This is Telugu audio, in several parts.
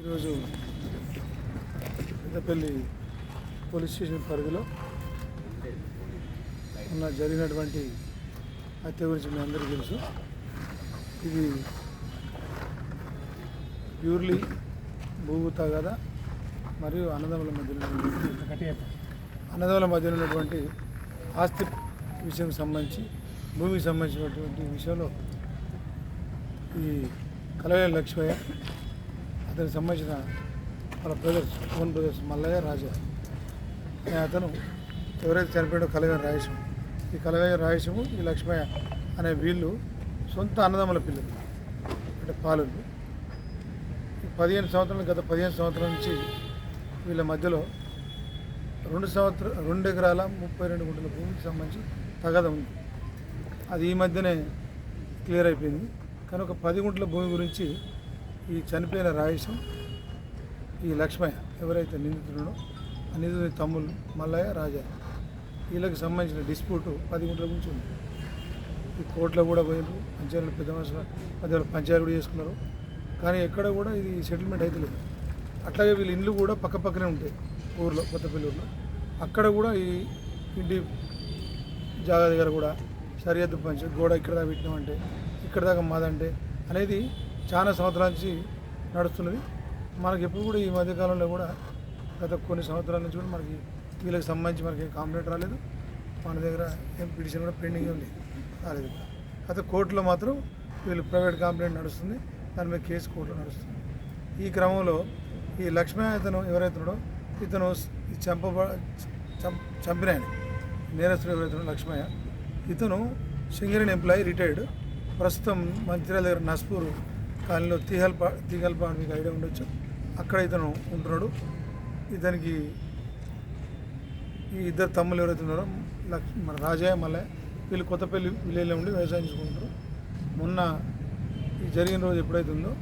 ఈరోజు పెద్దపల్లి పోలీస్ స్టేషన్ పరిధిలో ఉన్న జరిగినటువంటి హత్య గురించి మీ అందరికీ తెలుసు. ఇది ప్యూర్లీ భూభూ తగాద మరియు అన్నదమ్ముల మధ్యలో అన్నదముల అన్నదమ్ముల మధ్యలో ఉన్నటువంటి ఆస్తి విషయం సంబంధించి భూమికి సంబంధించినటువంటి విషయంలో ఈ కలవే లక్ష్మయ్య అతనికి సంబంధించిన వాళ్ళ brothers own brothers Mallaiah Raja. అనే అతను ఎవరైతే చనిపోయాడో కలవయ్య రాయసం. ఈ కలవయ్య రాయసము ఈ లక్ష్మయ్య అనే వీళ్ళు సొంత అన్నదమ్ముల పిల్లలు అంటే పాలు ఈ పదిహేను సంవత్సరాలు గత పదిహేను సంవత్సరాల నుంచి వీళ్ళ మధ్యలో రెండు సంవత్సరం రెండు ఎకరాల ముప్పై రెండు గుంటల భూమికి సంబంధించి తగద ఉంది. అది ఈ మధ్యనే క్లియర్ అయిపోయింది. కానీ ఒక పది గుంటల భూమి గురించి ఈ చనిపోయిన రాయసం ఈ లక్ష్మయ్య ఎవరైతే నిందితుడో ఆ నిందితుడి తమ్ముళ్ళు మల్లయ్య రాజా వీళ్ళకి సంబంధించిన డిస్ప్యూటు పది గుంటల గురించి ఉంది. ఈ కోర్టులో కూడా పోయినారు పంచాయతీలు పెద్ద మనుషుల మధ్యలో పంచాయతీ కూడా చేసుకున్నారు. కానీ ఎక్కడ కూడా ఇది సెటిల్మెంట్ అయితే లేదు. అట్లాగే వీళ్ళ ఇండ్లు కూడా పక్క పక్కనే ఉంటాయి ఊర్లో కొత్తపల్లిలో. అక్కడ కూడా ఈ ఇంటి జాగా దగ్గర కూడా సరిహద్దు పంచ గోడ ఇక్కడ దాకా పెట్టినామంటే ఇక్కడ దాకా మాదంటే అనేది చాలా సంవత్సరాల నుంచి నడుస్తున్నది. మనకి ఎప్పుడు కూడా ఈ మధ్యకాలంలో కూడా గత కొన్ని సంవత్సరాల నుంచి కూడా మనకి వీళ్ళకి సంబంధించి మనకి ఏం కంప్లైంట్ రాలేదు. మన దగ్గర ఏం పిటిషన్ కూడా పెండింగ్ ఉంది రాలేదు. అయితే కోర్టులో మాత్రం వీళ్ళు ప్రైవేట్ కంప్లైంట్ నడుస్తుంది. దాని మీద కేసు కోర్టులో నడుస్తుంది. ఈ క్రమంలో ఈ లక్ష్మీ ఇతను ఎవరైతున్నాడో ఇతను ఈ చంప చం- చంపిన ఆయన. నేరస్తుడు ఎవరైతే లక్ష్మయ్య. ఇతను సింగరేణి ఎంప్లాయీ రిటైర్డ్ ప్రస్తుతం మంచిర్యాల దగ్గర నస్పూర్ కాలనీలో తీగల్పా తీగల్పాడు మీకు ఐడియా ఉండొచ్చు. అక్కడ ఇతను ఉంటున్నాడు. ఇతనికి ఈ ఇద్దరు తమ్ములు ఎవరైతే ఉన్నారో లక్ష్ మన రాజయ్య మల్లయ్య వీళ్ళు కొత్తపల్లి విలేజ్లో ఉండి వ్యవసాయం చేసుకుంటారు మొన్న జరిగిన రోజు ఎప్పుడైతే ఉందో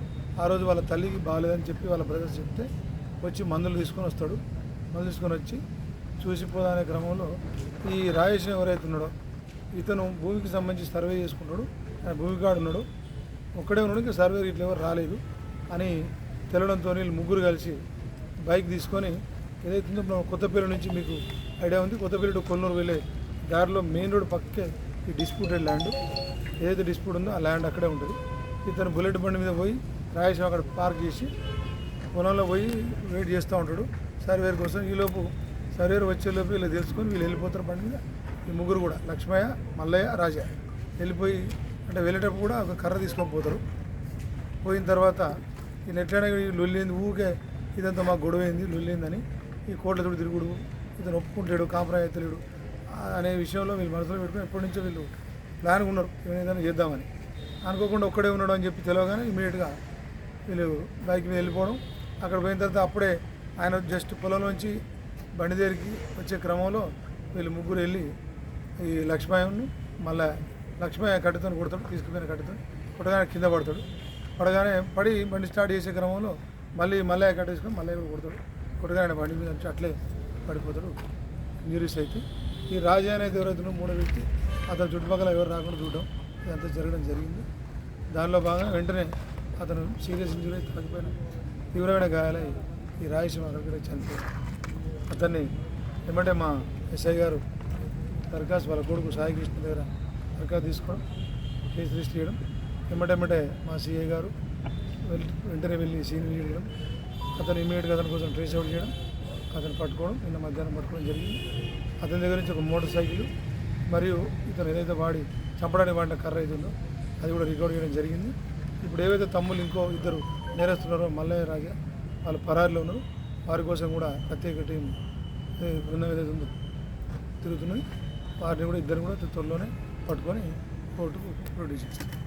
ఆ రోజు వాళ్ళ తల్లికి బాగాలేదని చెప్పి వాళ్ళ బ్రదర్స్ చెప్తే వచ్చి మందులు తీసుకొని వస్తాడు. మందులు తీసుకొని వచ్చి చూసిపోదనే క్రమంలో ఈ రాజేష్ ఎవరైతే ఉన్నాడో ఇతను భూమికి సంబంధించి సర్వే చేసుకుంటాడు ఆయన భూమికాడు ఉన్నాడు. ఒక్కడే ఉన్నాడు ఇంకా సర్వే ఇట్లా ఎవరు రాలేదు. అని తెలడంతో వీళ్ళు ముగ్గురు కలిసి బైక్ తీసుకొని ఏదైతే కొత్తపల్లి నుంచి మీకు ఐడియా ఉంది. కొత్తపల్లి టు కొల్లూరు వెళ్ళే దారిలో మెయిన్ రోడ్ పక్కే ఈ డిస్ప్యూటెడ్ ల్యాండ్. ఏదైతే డిస్ప్యూట్ ఉందో ఆ ల్యాండ్ అక్కడే ఉంటుంది. ఇతను బుల్లెట్ బండి మీద పోయి రాయేశం అక్కడ పార్క్ చేసి పొలంలో పోయి వెయిట్ చేస్తూ ఉంటాడు. సర్వేర్ కోసం ఈలోపు సర్వేర్ వచ్చేలోపు వీళ్ళు తెలుసుకొని వీళ్ళు వెళ్ళిపోతారు బండి మీద. ఈ ముగ్గురు కూడా లక్ష్మయ్య మల్లయ్య రాజా వెళ్ళిపోయి అంటే వెళ్ళేటప్పుడు కూడా ఒక కర్ర తీసుకొని పోతారు. పోయిన తర్వాత ఈయన ఎట్లయినా లొల్లింది ఊకే ఇదంతా మాకు గొడవైంది లొల్లిందని ఈ కోట్ల తోడు తిరుగుడు ఇతను ఒప్పుకుంటాడు కాంప్రమైజ్ అవుతలేడు అనే విషయంలో వీళ్ళు మనసులో పెట్టుకుని ఎప్పటి నుంచో వీళ్ళు ప్లాన్ ఉన్నారు. ఏదైనా చేద్దామని. అనుకోకుండా ఒక్కడే ఉన్నాడు అని చెప్పి తెలియగానే ఇమీడియట్గా వీళ్ళు బైక్ మీద వెళ్ళిపోవడం. అక్కడ పోయిన తర్వాత అప్పుడే ఆయన జస్ట్ పొలంలోంచి బండి దగ్గరికి వచ్చే క్రమంలో వీళ్ళు ముగ్గురు వెళ్ళి ఈ లక్ష్మయ్యను మళ్ళీ లక్ష్మయ్య కట్టుతో కొడతాడు తీసుకుపోయిన కట్టుతో కొట్టగానే కింద పడతాడు. పడగానే పడి బండి స్టార్ట్ చేసే క్రమంలో మళ్ళీ మల్లయ్య కట్టేసుకొని మల్లయ్య కూడా కొడతాడు. కొట్టగానే బండి మీద నుంచి అట్లే పడిపోతాడు. ఇంజరీస్ అయితే ఈ రాజా అనేది ఎవరైతే మూడో వ్యక్తి అతను చుట్టుపక్కల ఎవరు రాకుండా చూడడం ఇదంతా జరగడం జరిగింది. దానిలో భాగంగా వెంటనే అతను సీరియస్ ఇంజురీ అయితే తగ్గిపోయిన తీవ్రమైన గాయాలై ఈ రాయసం అక్కడికి చనిపోయాడు. అతన్ని ఏమంటే మా ఎస్ఐ గారు దరఖాస్తు వాళ్ళ కొడుకు సాయి కృష్ణ దగ్గర దరఖాస్తు తీసుకోవడం కేసు రిజిస్టర్ చేయడం ఎమ్మటెమ్మటే మా సిఐ గారు వెంటనే వెళ్ళి సీన్ చేయడం అతను ఇమీడియట్గా అతని కోసం ట్రేస్ అవుట్ చేయడం అతను పట్టుకోవడం నిన్న మధ్యాహ్నం పట్టుకోవడం జరిగింది. అతని దగ్గర నుంచి ఒక మోటార్ సైకిల్ మరియు ఇతను ఏదైతే వాడి చంపడానికి వాడిన కర్ర అయితే ఉందో అది కూడా రికార్డ్ చేయడం జరిగింది. ఇప్పుడు ఏవైతే తమ్ముళ్ళు ఇంకో ఇద్దరు నేరస్తున్నారో మల్లయ్య రాజా వాళ్ళు పరారిలో ఉన్నారు. వారి కోసం కూడా ప్రత్యేక టీం బృందం ఏదైతే ఉందో తిరుగుతున్నది. వారిని కూడా ఇద్దరు కూడా త్వరలోనే పట్టుకొని కోర్టుకు ప్రొడ్యూస్ చేస్తాం